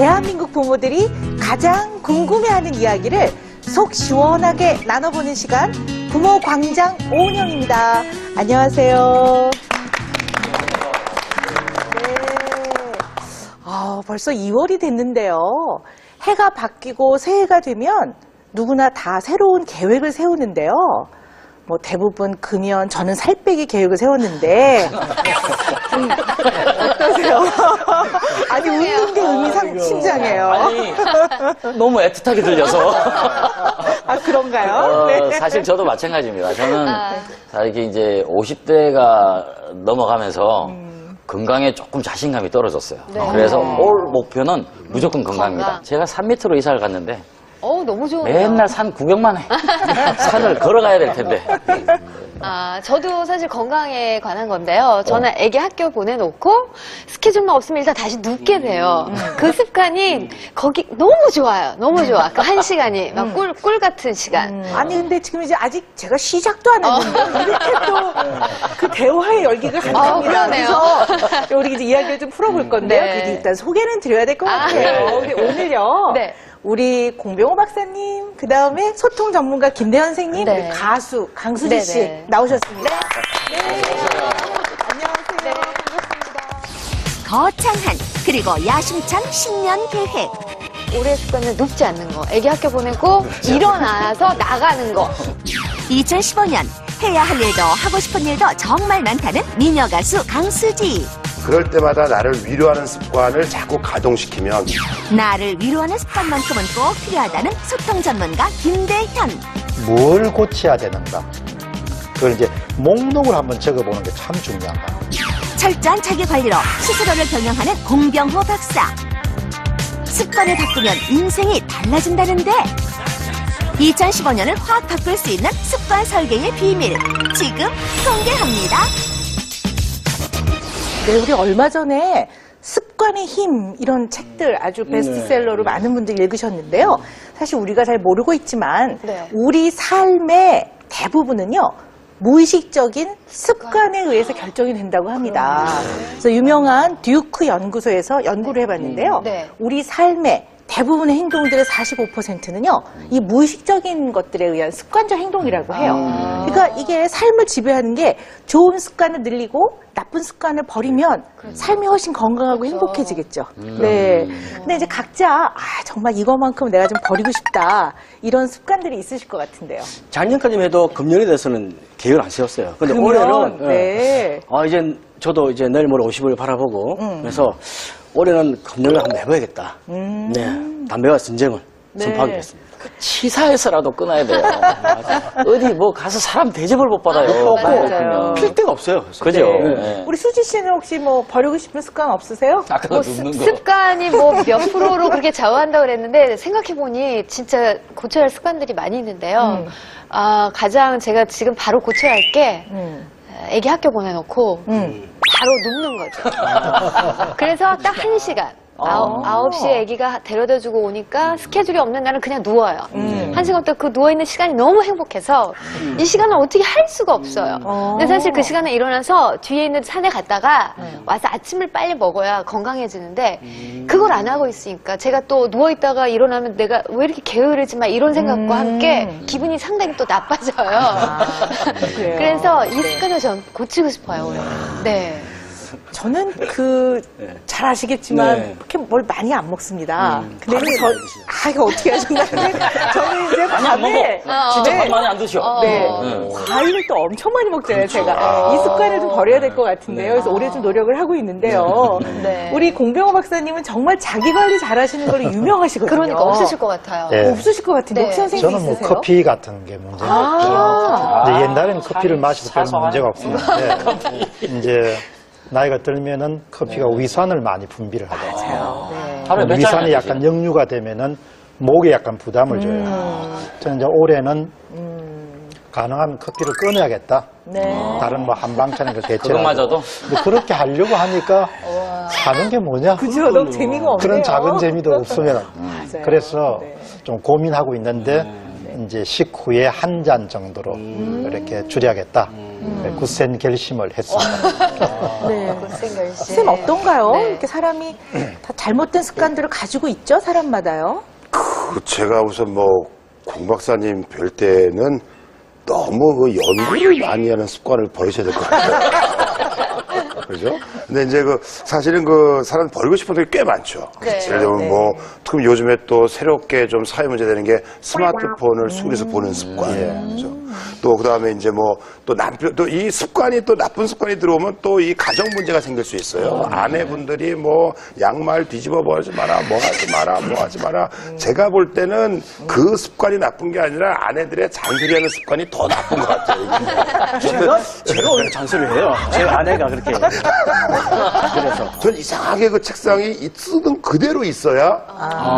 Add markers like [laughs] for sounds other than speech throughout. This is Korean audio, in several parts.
대한민국 부모들이 가장 궁금해하는 이야기를 속 시원하게 나눠보는 시간 부모 광장 오은영입니다. 안녕하세요. 네. 아, 벌써 2월이 됐는데요. 해가 바뀌고 새해가 되면 누구나 다 새로운 계획을 세우는데요. 뭐 대부분 금연, 저는 살 빼기 계획을 세웠는데 [laughs] 음, 어떠세요? [laughs] 아니 웃는 게 의미 상심장해요. 아니, 너무 애틋하게 들려서. 아 그런가요? 어, 네. 사실 저도 마찬가지입니다. 저는 아. 사 이렇게 이제 50대가 넘어가면서 음. 건강에 조금 자신감이 떨어졌어요. 네. 그래서 올 목표는 무조건 건강입니다. 건강. 제가 산 밑으로 이사를 갔는데 어우, 너무 좋네요. 맨날 산 구경만 해. [laughs] 산을 걸어가야 될 텐데. 아, 저도 사실 건강에 관한 건데요. 저는 아기 학교 보내놓고 스케줄만 없으면 일단 다시 눕게 돼요. 그 습관이 거기 너무 좋아요. 너무 좋아. 그 한 시간이 막 꿀, 꿀 같은 시간. 음, 아니 근데 지금 이제 아직 제가 시작도 안 했는데 이렇게 또 [laughs] 그 대화의 열기가 한답니다. 어, 그러네요. 그래서 우리 이제 이야기를 좀 풀어볼 건데요. 네. 그래도 일단 소개는 드려야 될것 아. 같아요. 우리 오늘요. 네. 우리 공병호 박사 님, 그 다음에 소통 전문가 김대현 선생님, 네. 그리고 가수 강수지 네, 씨 네. 나오셨습니다. 네. 안녕하세요. 거창한 그리고 야심찬 신년 계획 올해 습관은 눕지 않는 거. 아기 학교 보내고 일어나서 나가는 거. 2015년 해야 할 일도 하고 싶은 일도 정말 많다는 미녀 가수 강수지 그럴 때마다 나를 위로하는 습관을 자꾸 가동시키면 나를 위로하는 습관만큼은 꼭 필요하다는 소통 전문가 김대현 뭘 고쳐야 되는가. 그걸 이제 목록을 한번 적어보는 게 참 중요하다. 철저한 자기 관리로 스스로를 경영하는 공병호 박사 습관을 바꾸면 인생이 달라진다는데 2015년을 확 바꿀 수 있는 습관 설계의 비밀 지금 공개합니다. 네, 우리 얼마 전에 습관의 힘 이런 책들 아주 베스트셀러로 많은 분들이 읽으셨는데요. 사실 우리가 잘 모르고 있지만 네. 우리 삶의 대부분은요. 무의식적인 습관에 의해서 결정이 된다고 합니다. 그래서 유명한 듀크 연구소에서 연구를 해봤는데요. 네. 우리 삶의 대부분의 행동들의 45%는요, 이 무의식적인 것들에 의한 습관적 행동이라고 해요. 그러니까 이게 삶을 지배하는 게 좋은 습관을 늘리고 나쁜 습관을 버리면 삶이 훨씬 건강하고 행복해지겠죠. 네. 근데 이제 각자, 아, 정말 이거만큼 내가 좀 버리고 싶다. 이런 습관들이 있으실 것 같은데요. 작년까지만 해도 금년에 대해서는 계획을 안 세웠어요. 근데 금년? 올해는 네. 예. 아 이제 저도 이제 내일 모레 50을 바라보고 그래서 올해는 금년을 한번 해봐야겠다. 네, 담배와 전쟁을 네. 선포하겠습니다. 치사해서라도 끊어야 돼요. 어디 뭐 가서 사람 대접을 못 받아요. 맞아요. 그러면. 필 데가 없어요. 그죠? 네. 네. 우리 수지 씨는 혹시 뭐 버리고 싶은 습관 없으세요? 아까 뭐 눕는 습- 거. 습관이 뭐 몇 프로로 그렇게 좌우한다고 그랬는데 생각해보니 진짜 고쳐야 할 습관들이 많이 있는데요. 음. 아, 가장 제가 지금 바로 고쳐야 할게 음. 애기 학교 보내놓고 음. 바로 눕는 거죠. 그래서 딱 한 시간. 아홉, 아홉 시에 아기가 데려다 주고 오니까 스케줄이 없는 날은 그냥 누워요. 음. 한 시간 동안 그 누워있는 시간이 너무 행복해서 이 시간을 어떻게 할 수가 없어요. 어. 근데 사실 그 시간에 일어나서 뒤에 있는 산에 갔다가 와서 아침을 빨리 먹어야 건강해지는데 그걸 안 하고 있으니까 제가 또 누워있다가 일어나면 내가 왜 이렇게 게으르지 마 이런 생각과 함께 기분이 상당히 또 나빠져요. 그래요? [laughs] 그래서 이 습관을 전 고치고 싶어요, 올해. 네. 저는 그, 잘 아시겠지만, 네. 그렇게 뭘 많이 안 먹습니다. 근데 이제 저, 아, 이거 어떻게 하셨나. 근데 저는 이제 많이 안 먹어. 밤에, 진짜 네. 밥 많이 안 드셔. 네. 네. 과일을 또 엄청 많이 먹잖아요, 제가. 이 습관을 좀 버려야 될 것 같은데요. 그래서 올해 좀 노력을 하고 있는데요. 네. 우리 공병호 박사님은 정말 자기 관리 잘 하시는 걸로 유명하시거든요. 그러니까 없으실 것 같아요. 예. 없으실 것 같은데, 네. 혹시 선생님 저는 뭐 있으세요? 커피 같은 게 문제가 아. 없죠. 근데 옛날에는 커피를 마셔도 별. 문제가 없었는데 [laughs] 이제 나이가 들면은 커피가 위산을 많이 분비를 하잖아요. 하루에 몇 잔이나 위산이 드세요? 약간 역류가 되면은 목에 약간 부담을 줘요. 저는 이제 올해는 가능하면 커피를 끊어야겠다. 네. 다른 뭐 한방차는 그 대체. 그것마저도? 근데 그렇게 하려고 하니까 사는 게 뭐냐? 그죠? 너무 재미가 없네요. 그런 작은 재미도 없으면 [laughs] 맞아요. 그래서 네. 좀 고민하고 있는데 이제 식후에 한 잔 정도로 음. 이렇게 줄여야겠다. 굳센 결심을 했습니다. 네. 생결심. 선생님 어떤가요? 네. 이렇게 사람이 다 잘못된 습관들을 가지고 있죠, 사람마다요. 그 제가 우선 뭐공 박사님 뵐 때는 너무 그 연구를 많이 하는 습관을 버리셔야 될 것 같아요. [laughs] 그죠? 근데 이제 그 사실은 그 사람 버리고 싶은 게꽤 많죠. 네. 예를 들면 뭐 특히 요즘에 또 새롭게 좀 사회 문제 되는 게 스마트폰을 수그려서 보는 습관. 그죠? 또 그다음에 이제 뭐 또 남편 또 이 습관이 또 나쁜 습관이 들어오면 또 이 가정 문제가 생길 수 있어요. 아내분들이 뭐 양말 뒤집어 버리지 마라, 뭐 하지 마라, 뭐 하지 마라. 제가 볼 때는 그 습관이 나쁜 게 아니라 아내들의 잔소리하는 습관이 더 나쁜 것 같아요. 제가, 제가 오늘 잔소리를 해요. 제 아내가 그렇게. 그래서. 전 이상하게 그 책상이 이 쓰던 그대로 있어야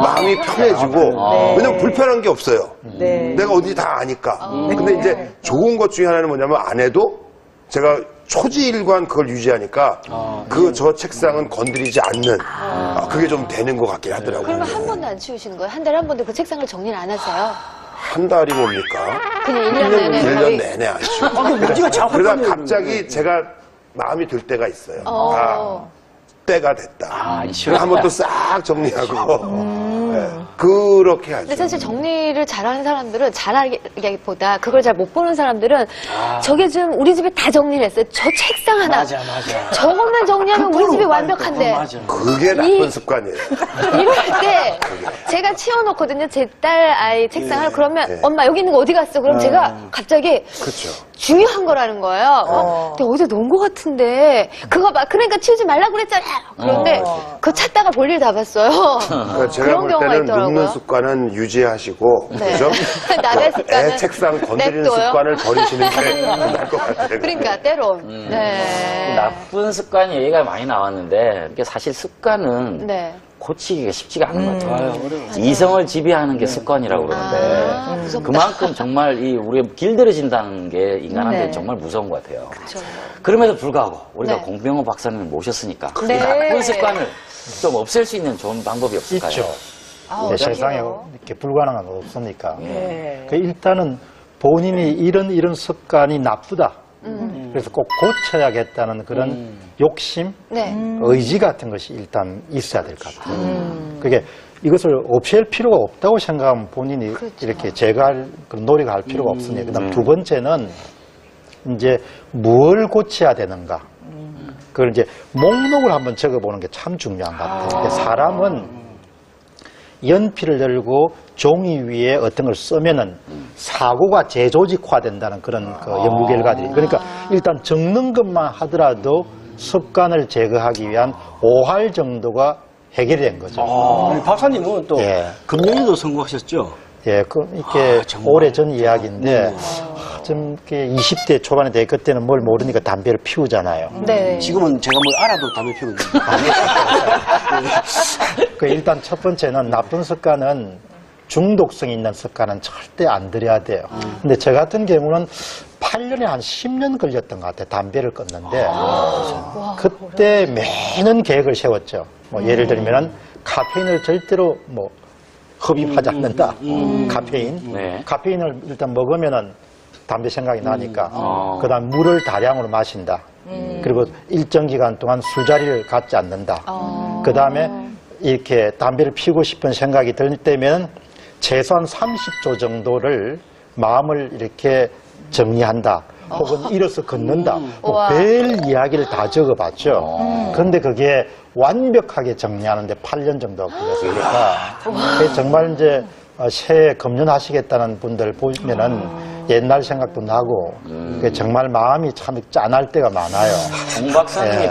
마음이 편해지고 왜냐면 불편한 게 없어요. 네. 내가 어디 다 아니까. 근데 이제 좋은 것 중에 하나는 뭐냐면 아내도 제가 초지일관 그걸 유지하니까 그저 책상은 건드리지 않는 아, 그게 좀 되는 것 같긴 하더라고요. 그러면 한 번도 안 치우시는 거예요? 한 달에 한 번도 그 책상을 정리를 안 하세요? 한 달이 뭡니까? 그냥 1년 내내 일년 거의 내내 안 치워. 아, 그 문제가 자꾸 그러다 갑자기 제가 마음이 들 때가 있어요. 어. 아, 때가 됐다. 아, 이 그래 한번 또 싹 정리하고 네, 그렇게 하죠. 근데 사실 정리 를 잘하는 사람들은 잘하기보다 그걸 잘 못 보는 사람들은 저게 좀 우리 집에 다 정리를 했어요. 저 책상 하나. 맞아, 맞아. 저것만 정리하면 우리 집이 완벽한데. 맞아. 그게 나쁜 습관이에요. 이럴 때 제가 치워놓거든요. 제 딸 아이 책상을 그러면 네. 엄마 여기 있는 거 어디 갔어? 그럼 제가 갑자기 그렇죠. 중요한 거라는 거예요. 어? 근데 어디서 놓은 거 같은데 그거 봐. 그러니까 치우지 말라 그랬잖아. 그런데 그거 찾다가 볼일 다 봤어요. 그러니까 제가 그런 볼 경우가 때는 있더라고요. 눕는 습관은 유지하시고 네. 그죠? [laughs] 습관은 책상 건드리는 냅둬요. 습관을 버리시는 게 [laughs] 나을 것 같아요. 그러니까 때론. 네. 나쁜 습관이 얘기가 많이 나왔는데 이게 사실 습관은 네. 고치기가 쉽지가 않은 것 같아요. 아유, 어려워. 이성을 지배하는 게 습관이라고 그러는데 아. 그만큼 정말 이 우리가 길들여진다는 게 인간한테 네. 정말 무서운 것 같아요. 그렇죠. 그럼에도 불구하고 우리가 네. 공병호 박사님을 모셨으니까 네. 이 나쁜 습관을 좀 없앨 수 있는 좋은 방법이 없을까요? 있죠. 아, 네? 세상에 이렇게 불가능한 건 없으니까. 네. 그 일단은 본인이 이런 이런 습관이 나쁘다. 그래서 꼭 고쳐야겠다는 그런 욕심, 네. 의지 같은 것이 일단 있어야 될 것 같아요. 그게 이것을 없앨 필요가 없다고 생각하면 본인이 이렇게 제거할 그런 노력할 필요가 없으니. 그다음 두 번째는 이제 뭘 고쳐야 되는가. 그걸 이제 목록을 한번 적어보는 게 참 중요한 것 같아요. 근데 사람은 연필을 들고 종이 위에 어떤 걸 쓰면은 사고가 재조직화된다는 그런 그 연구 결과들이. 그러니까 일단 적는 것만 하더라도 습관을 제거하기 위한 5할 정도가 해결이 된 거죠. 아, 우리 박사님은 또 예. 금년에도 성공하셨죠? 예, 그 이렇게 아, 정말. 오래 전 이야기인데 아, 좀 이렇게 20대 초반에 돼 그때는 뭘 모르니까 담배를 피우잖아요. 네. 지금은 제가 뭘 알아도 담배 피우거든요. [laughs] 그 일단 첫 번째는 나쁜 습관은 중독성 있는 습관은 절대 안 들여야 돼요. 근데 저 같은 경우는 8년에 한 10년 걸렸던 것 같아요. 담배를 끊는데. 그때 매년 계획을 세웠죠. 뭐 예를 들면은 카페인을 절대로 뭐 흡입하지 않는다. 카페인. 네. 카페인을 일단 먹으면은 담배 생각이 나니까. 어. 그다음 물을 다량으로 마신다. 그리고 일정 기간 동안 술자리를 갖지 않는다. 그 다음에 이렇게 담배를 피우고 싶은 생각이 들 때면 최소한 30조 정도를 마음을 이렇게 정리한다. 혹은 일어서 걷는다. 뭐 우와. 별 이야기를 다 적어봤죠. 그런데 그게 완벽하게 정리하는데 8년 정도가 걸렸으니까 정말 이제 어, 새해 금년하시겠다는 분들 보면은 옛날 생각도 나고 그게 정말 마음이 참 짠할 때가 많아요. 공 박사님이 예.